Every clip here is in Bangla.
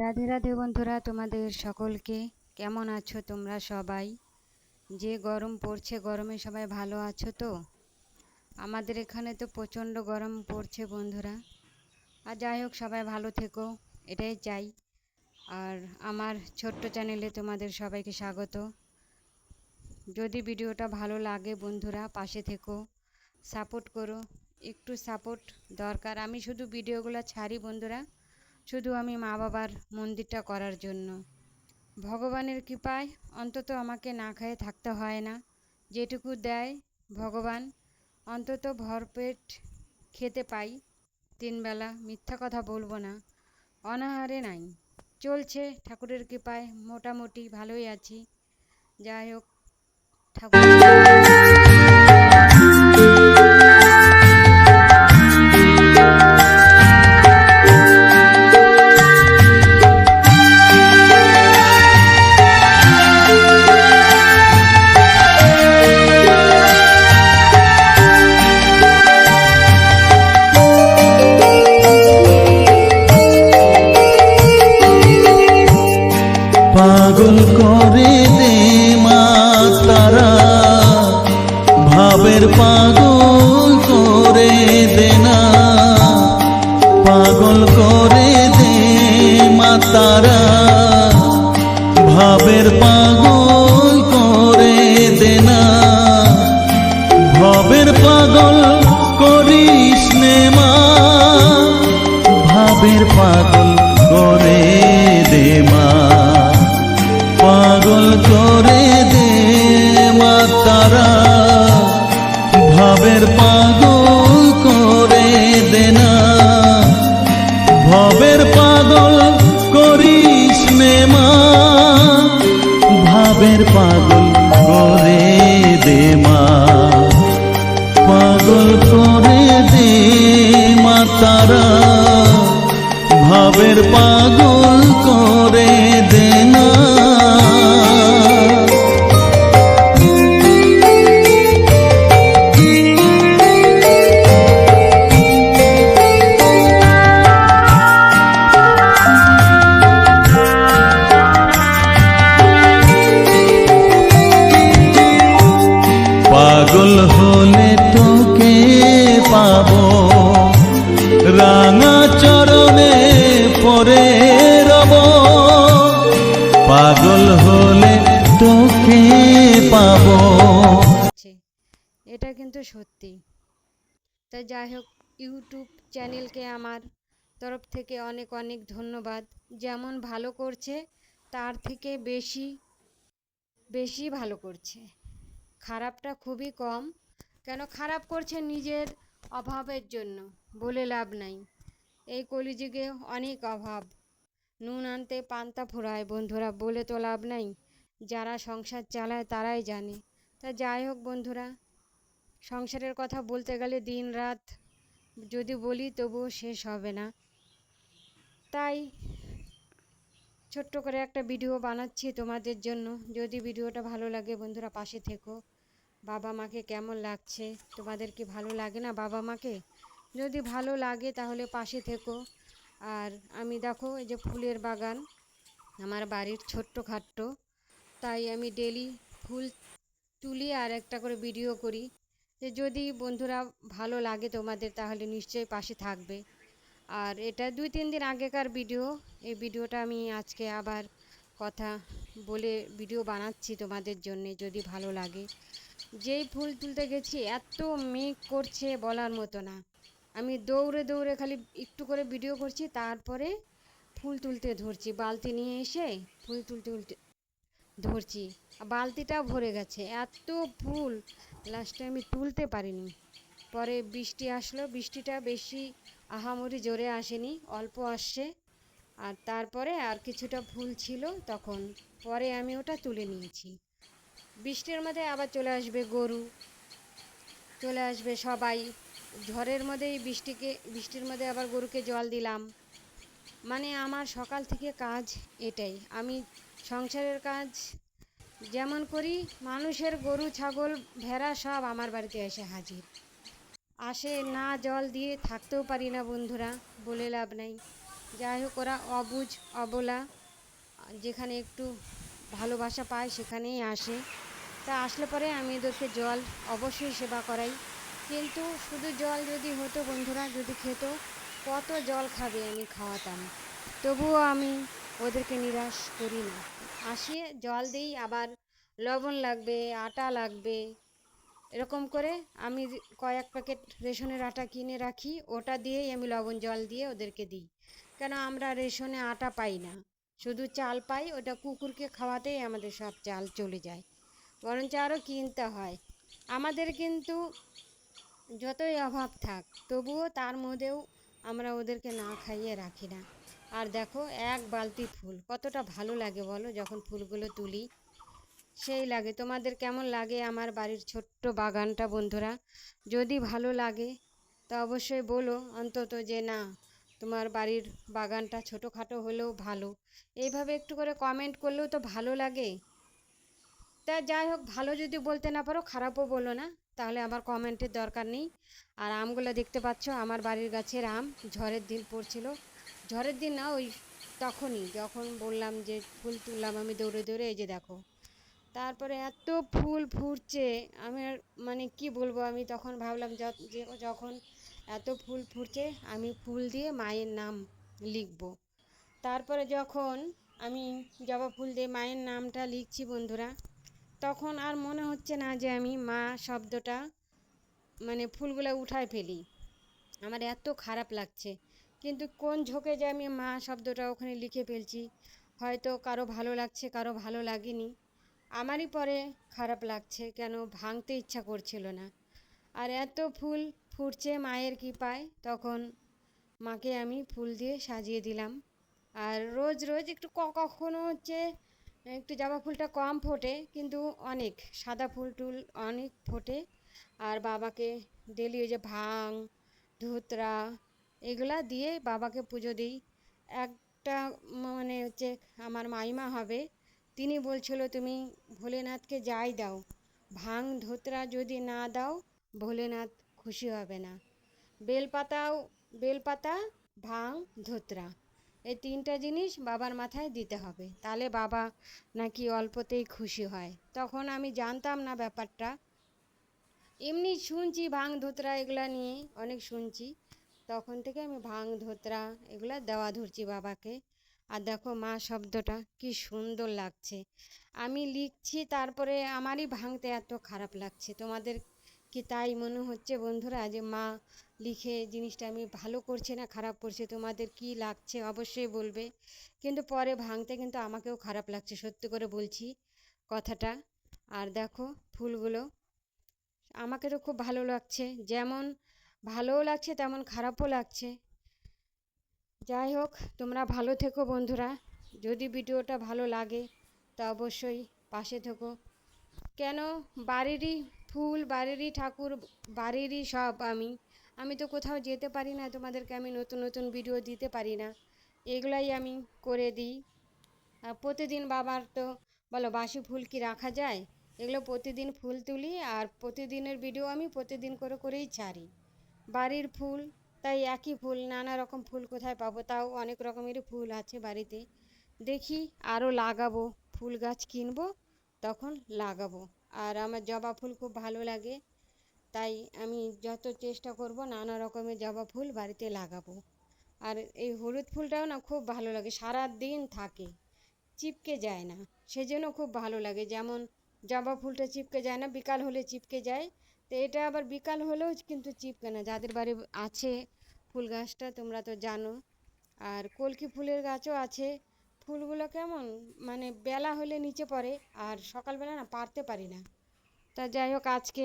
রাধে রাধে বন্ধুরা, তোমাদের সকলকে কেমন আছো তোমরা সবাই? যে গরম পড়ছে, গরমে সবাই ভালো আছো তো? আমাদের এখানে তো প্রচণ্ড গরম পড়ছে বন্ধুরা। আর যাই হোক, সবাই ভালো থেকো, এটাই চাই। আর আমার ছোট্ট চ্যানেলে তোমাদের সবাইকে স্বাগত। যদি ভিডিওটা ভালো লাগে বন্ধুরা, পাশে থেকো, সাপোর্ট করো, একটু সাপোর্ট দরকার। আমি শুধু ভিডিওগুলো ছাড়ি বন্ধুরা। শুধু আমি মা বাবার মন্দিরটা করার জন্য। ভগবানের কৃপায় অন্তত আমাকে না খেয়ে থাকতে হয় না। যেটুকু দেয় ভগবান, অন্তত ভরপেট খেতে পাই। তিনবেলা মিথ্যা কথা বলব না, অনাহারে নাই। চলছে ঠাকুরের কৃপায়, মোটামুটি ভালোই আছি। যাই হোক, ঠাকুর Cùng তোকে পাবো? এটা কিন্তু সত্যি। তাই যাই হোক, ইউটিউব চ্যানেলকে আমার তরফ থেকে অনেক অনেক ধন্যবাদ। যেমন ভালো করছে, তার থেকে বেশি বেশি ভালো করছে। খারাপটা খুবই কম। কেন খারাপ করছে নিজের অভাবের জন্য, বলে লাভ নাই। এই কলিযুগে অনেক অভাব। নুন আনতে পান্তা ফুরায়, বন্ধুরা, বলে তো লাভ নাই। যারা সংসার চালায় তারাই জানে। তা যাই হোক বন্ধুরা, সংসারের কথা বলতে গেলে দিন রাত যদি বলি তবুও শেষ হবে না। তাই ছোট্ট করে একটা ভিডিও বানাচ্ছি তোমাদের জন্য। যদি ভিডিওটা ভালো লাগে বন্ধুরা পাশে থেকো। বাবা মাকে কেমন লাগছে? তোমাদের কি ভালো লাগে না বাবা মাকে? যদি ভালো লাগে তাহলে পাশে থেকো। আর আমি দেখো এই যে ফুলের বাগান, আমার বাড়ির ছোট্ট খাট্ট। তাই আমি ডেলি ফুল তুলি আর একটা করে ভিডিও করি। যে যদি বন্ধুরা ভালো লাগে তোমাদের, তাহলে নিশ্চয়ই পাশে থাকবে। আর এটা দুই, তিন দিন আগেকার ভিডিও এই ভিডিওটা আমি আজকে আবার কথা বলে ভিডিও বানাচ্ছি তোমাদের জন্য, যদি ভালো লাগে। যেই ফুল তুলতে গেছি, এত মেঘ করছে বলার মতো না। আমি দৌড়ে দৌড়ে খালি একটু করে ভিডিও করছি, তারপরে ফুল তুলতে ধরছি। বালতি নিয়ে এসে ফুল তুলতে উল্টে ধরছি। বালতিটা ভরে গেছে। এত ফুল। লাস্টে আমি তুলতে পারিনি। পরে বৃষ্টি আসলো। বৃষ্টিটা বেশি আহামরি জোরে আসেনি। অল্প আসছে। আর তারপরে আর কিছুটা ফুল ছিল তখন। পরে আমি ওটা তুলে নিয়েছি। বৃষ্টির মধ্যে আবার চলে আসবে গরু। চলে আসবে সবাই। ঝড়ের মধ্যেই বৃষ্টিকে, বৃষ্টির মধ্যে আবার গরুকে জল দিলাম। মানে আমার সকাল থেকে কাজ এটাই। আমি সংসারের কাজ যেমন করি, মানুষের গরু, ছাগল, ভেড়া সব আমার বাড়িতে এসে হাজির। আসে না জল দিয়ে থাকতেও পারি না বন্ধুরা, বলে লাভ নাই। যাই হোক, ওরা অবুঝ অবলা, যেখানে একটু ভালোবাসা পায় সেখানেই আসে। তা আসলে পরে আমি ওদেরকে জল অবশ্যই সেবা করাই। কিন্তু শুধু জল যদি হতো বন্ধুরা, যদি খেত, কত জল খাবে আমি খাওয়াতাম। তবুও আমি ওদেরকে নিরাশ করি না। আসিয়ে জল দিই, আবার লবণ লাগবে, আটা লাগবে, এরকম করে আমি কয়েক প্যাকেট রেশনের আটা কিনে রাখি, ওটা দিয়েই আমি লবণ জল দিয়ে ওদেরকে দিই। কেন আমরা রেশনে আটা পাই না? শুধু চাল পাই, ওটা কুকুরকে খাওয়াতেই আমাদের সব চাল চলে যায়। বরঞ্চ আরও কিনতে হয়। আমাদের কিন্তু যতই অভাব থাক, তবুও তার মধ্যেও আমরা ওদেরকে না খাইয়ে রাখি না। আর দেখো এক বালতি ফুল, কতটা ভালো লাগে বলো যখন ফুলগুলো তুলি। সেই লাগে। তোমাদের কেমন লাগে আমার বাড়ির ছোট্ট বাগানটা বন্ধুরা? যদি ভালো লাগে, তা অবশ্যই বলো অন্তত যে না, তোমার বাড়ির বাগানটা ছোটোখাটো হলেও ভালো। এইভাবে একটু করে কমেন্ট করলেও তো ভালো লাগে। তা যাই হোক, ভালো যদি বলতে না পারো, খারাপও বলো না। তাহলে আমার কমেন্টের দরকার নেই। আর আমগুলো দেখতে পাচ্ছ, আমার বাড়ির গাছের আম ঝড়ের দিন পড়ছিল। ঝড়ের দিন না, ওই তখনই যখন বললাম যে ফুল তুললাম আমি দৌড়ে দৌড়ে, এই যে দেখো। তারপরে এত ফুল ফুটছে, আমি আর মানে কি বলব, আমি তখন ভাবলাম য- যখন এত ফুল ফুটছে, আমি ফুল দিয়ে মায়ের নাম লিখব। তারপরে যখন আমি জবা ফুল দিয়ে মায়ের নামটা লিখছি বন্ধুরা, তখন আর মনে হচ্ছে না যে আমি মা শব্দটা মানে ফুলগুলো উঠায় ফেলি। আমার এত খারাপ লাগছে। কিন্তু কোন ঝোঁকে যে আমি মা শব্দটা ওখানে লিখে ফেলছি, হয়তো কারও ভালো লাগছে, কারও ভালো লাগেনি। আমারই পরে খারাপ লাগছে, কেন ভাঙতে ইচ্ছা করছিল না। আর এত ফুল ফুটছে মায়ের কৃপায়, তখন মাকে আমি ফুল দিয়ে সাজিয়ে দিলাম। আর রোজ রোজ একটু কখনো হচ্ছে একটু জবা ফুলটা কম ফোটে, কিন্তু অনেক, সাদা ফুল টুল অনেক ফোটে। আর বাবাকে ডেলি ওই যে ভাং, ধুতরা এগুলা দিয়ে বাবাকে পুজো দিই। একটা মানে হচ্ছে আমার মাইমা হবে, তিনি বলছিল, তুমি ভোলেনাথকে যাই দাও ভাং ধোতরা যদি না দাও, ভোলেনাথ খুশি হবে না। বেলপাতাও, বেলপাতা ভাং ধোতরা, এই তিনটা জিনিস বাবার মাথায় দিতে হবে। তাহলে বাবা নাকি অল্পতেই খুশি হয়। তখন আমি জানতাম না ব্যাপারটা। এমনি শুনছি ভাং ধুতরা এগুলা নিয়ে, অনেক শুনছি। তখন থেকে আমি ভাং, ধোতরা এগুলো দেওয়া ধরছি বাবাকে। আর দেখো মা শব্দটা কি সুন্দর লাগছে। আমি লিখছি তারপরে আমারই ভাঙতে এত খারাপ লাগছে। তোমাদের কি তাই মনে হচ্ছে বন্ধুরা যে মা লিখে জিনিসটা আমি ভালো করছে না খারাপ করছে? তোমাদের কি লাগছে? অবশ্যই বলবে। কিন্তু পরে ভাঙতে কিন্তু আমাকেও খারাপ লাগছে, সত্যি করে বলছি কথাটা। আর দেখো ফুলগুলো, আমাকে তো খুব ভালো লাগছে। যেমন ভালোও লাগছে, তেমন খারাপও লাগছে। যাই হোক, তোমরা ভালো থেকো বন্ধুরা। যদি ভিডিওটা ভালো লাগে, তা অবশ্যই পাশে থেকো। কেন বাড়িরই ফুল, বাড়িরই ঠাকুর, বাড়িরই সব আমি। আমি তো কোথাও যেতে পারি না, তোমাদেরকে আমি নতুন নতুন ভিডিও দিতে পারি না। এগুলাই আমি করে দিই। আর প্রতিদিন বাবার তো, বলো বাসি ফুল কি রাখা যায়? এগুলো প্রতিদিন ফুল তুলি, আর প্রতিদিনের ভিডিও আমি প্রতিদিন করে, করেই ছাড়ি। বাড়ির ফুল, তাই একই ফুল, নানা রকম ফুল কোথায় পাবো? তাও অনেক রকমেরই ফুল আছে বাড়িতে। দেখি আরও লাগাবো। ফুল গাছ কিনবো, তখন লাগাবো। আর আমার জবা ফুল খুব ভালো লাগে, তাই আমি যত চেষ্টা করব নানা রকমের জবা ফুল বাড়িতে লাগাবো। আর এই হলুদ ফুলটাও না খুব ভালো লাগে সারা দিন থাকে, চিপকে যায় না। সেজন্য খুব ভালো লাগে। যেমন জবা ফুলটা চিপকে যায় না, বিকাল হলে চিপকে যায় তো এটা আবার বিকাল হলেও কিন্তু চিপকে না। যাদের বাড়ি আছে ফুল গাছটা, তোমরা তো জানো। আর কলকি ফুলের গাছও আছে। ফুলগুলো কেমন? মানে বেলা হলে নিচে পড়ে, আর সকালবেলা না পারতে পারি না। তা যাই হোক, আজকে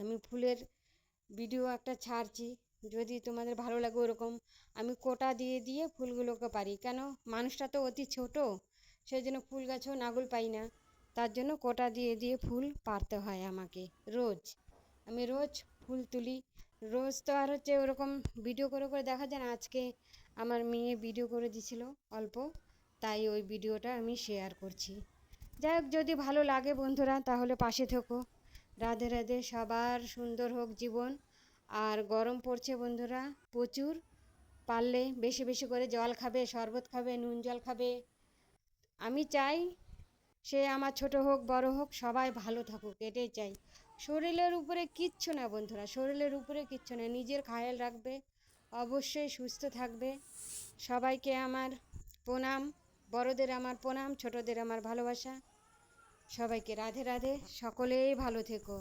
আমি ফুলের ভিডিও একটা ছাড়ছি। যদি তোমাদের ভালো লাগে ওরকম, আমি কোটা দিয়ে দিয়ে ফুলগুলোকে পারি। কেন? মানুষটা তো অতি ছোট, সেই জন্য ফুল গাছেও নাগুল পাই না। তার জন্য কোটা দিয়ে দিয়ে ফুল পারতে হয় আমাকে, রোজ। আমি রোজ ফুল তুলি। রোজ তো আর হচ্ছে ওরকম ভিডিও করে করে দেখা যায় না। আজকে আমার মেয়ে ভিডিও করে দিছিল অল্প, তাই ওই ভিডিওটা আমি শেয়ার করছি। যাই হোক, যদি ভালো লাগে বন্ধুরা, তাহলে পাশে থেকো। রাধে রাধে, সবার সুন্দর হোক জীবন। আর গরম পড়ছে বন্ধুরা, প্রচুর। পারলে বেশি বেশি করে জল খাবে, শরবত খাবে, নুন জল খাবে। আমি চাই সে আমার ছোট হোক, বড় হোক, সবাই ভালো থাকুক, এটাই চাই। শরীরের উপরে কিচ্ছু না বন্ধুরা, শরীরের উপরে কিচ্ছু না, নিজের খেয়াল রাখবে, অবশ্যই সুস্থ থাকবে। সবাইকে আমার প্রণাম, বড়দের আমার প্রণাম, ছোটদের আমার ভালোবাসা। সবাইকে রাধে রাধে, সকলেই ভালো থেকো।